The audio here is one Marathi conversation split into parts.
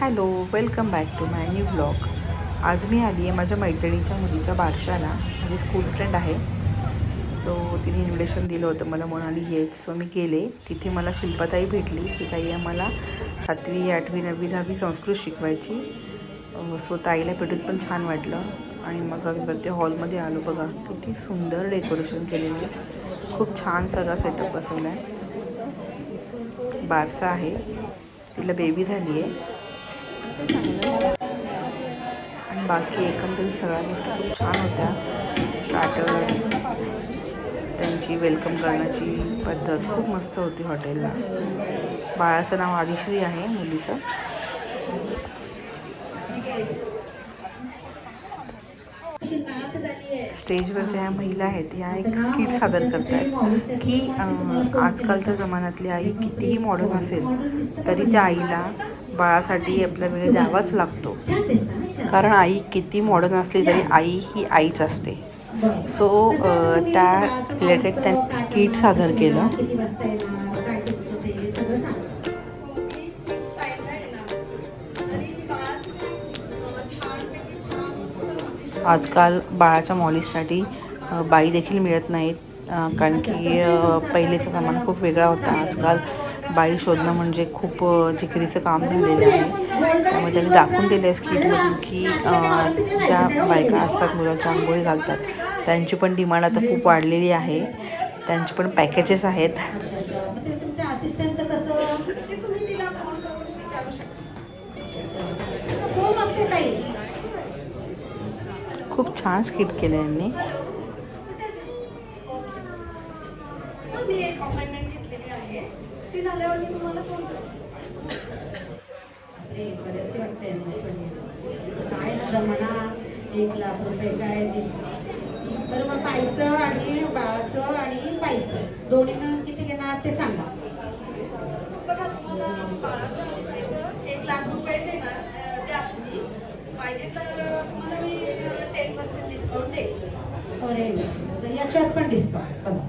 Hello welcome back to my new vlog. आज मी आली आहे माझ्या मैत्रिणीच्या मुलीच्या बारशाला माझी स्कूल फ्रेंड आहे. सो तिने इन्व्हिटेशन दिलं होतं. मला म्हणाली येच सो मी गेले. तिथे मला शिल्पाताई भेटली. ती ताई आम्हाला सातवी आठवी नववी दहावी संस्कृत शिकवायची. सो ताईला भेटून पण छान वाटलं. आणि मग आम्ही प्रत्येक हॉलमध्ये आलो. बघा किती सुंदर डेकोरेशन केलेलं आहे. खूप छान सगळा सेटअप बसवला आहे. बारसा आहे. तिला बेबी झाली आहे. आणि बाकी एकंदरीत सगळ्या गोष्टी खूप छान होत्या. स्टार्टर त्यांची वेलकम करण्याची पद्धत खूप मस्त होती हॉटेलला. बाळाचं नाव आदिश्री आहे मुलीचं. स्टेजवर ज्या महिला आहेत ह्या एक स्किट सादर करतात की आजकालच्या जमान्यातली आई कितीही मॉडर्न असेल तरी त्या आईला बाळासाठी आपला वेळ द्यावाच लागतो. कारण आई किती मॉडर्न असली तरी आई ही आईच असते. सो त्या रिलेटेड त्यांनी स्किट सादर केलं. आजकाल बाळाच्या मॉलिससाठी अ, बाई देखील मिळत नाहीत कारण की पहिलेचा जमाना खूप वेगळा होता. आजकाल बाई शोधणं म्हणजे खूप जिकिरीचं काम झालेलं आहे. त्यामुळे त्यांनी दाखवून दिलं आहे स्किटमधून की ज्या बायका असतात मुलांच्या आंघोळी घालतात त्यांची पण डिमांड आता खूप वाढलेली आहे. त्यांची पण पॅकेजेस आहेत. खूप छान स्किट केलं यांनी. हो, मी एक अपॉइंटमेंट घेतलेली आहे. ती झाल्यावर मी तुम्हाला फोन करेन अरे बरेचसे वाटते काय ना जमाना एक लाख रुपये काय तर मग ताईचं आणि बाळाचं आणि बाईचं दोन्हीनं किती घेणार ते सांगा. बघा तुम्हाला बाळाचं आणि बाईचं एक लाख रुपये देणार अं, द्या तुम्ही. पाहिजे तर तुम्हाला मी टेन पर्सेंट डिस्काउंट देईन अरे याच्यात पण डिस्काउंट बघा.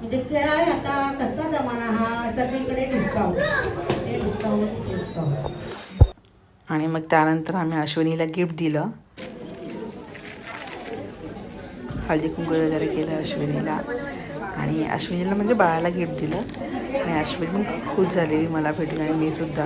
म्हणजे काय आता कसा जमाना सगळीकडे डिस्काउंट हे डिस्काउंट डिस्काउंट आणि मग त्यानंतर आम्ही अश्विनीला गिफ्ट दिलं. हळदी कुंकू वगैरे केलं अश्विनीला. आणि अश्विनीला म्हणजे बाळाला गिफ्ट दिलं. आणि अश्विनी पण खुश झालेली मला भेटून आणि मी सुद्धा.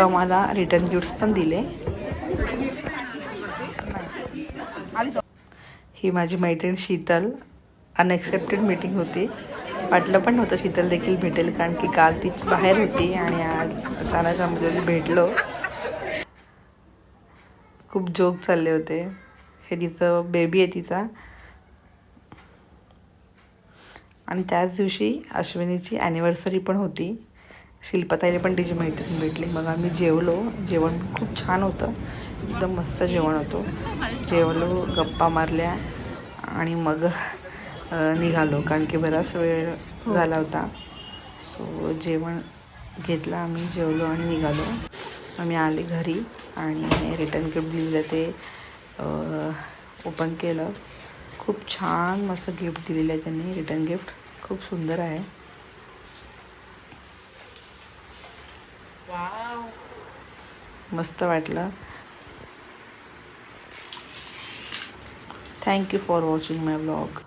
तर मला रिटर्न गिफ्ट्स पण दिले. ही माझी मैत्रीण शीतल. अनएक्सेप्टेड मीटिंग होती. वाटलं पण नव्हतं शीतल देखील भेटेल कारण की काल ती बाहेर होती आणि आज अचानक आम्ही भेटलो. खूप जोक चालले होते. हे तिचं बेबी आहे तिचा. आणि त्याच दिवशी अश्विनीची ॲनिव्हर्सरी पण होती. शिल्पताईला पण तिची मैत्रीण भेटली. मग आम्ही जेवलो. जेवण खूप छान होतं. एकदम मस्त जेवण होतं. जेवलो गप्पा मारल्या आणि मग निघालो. कारण की बराच वेळ झाला होता. सो जेवण घेतलं आम्ही जेवलो आणि निघालो. आम्ही आले घरी आणि रिटर्न गिफ्ट दिलेलं ते ओपन केलं. खूप छान मस्त गिफ्ट दिलेलं आहे त्यांनी. रिटर्न गिफ्ट खूप सुंदर आहे. मस्त वाटलं. Thank you for watching my blog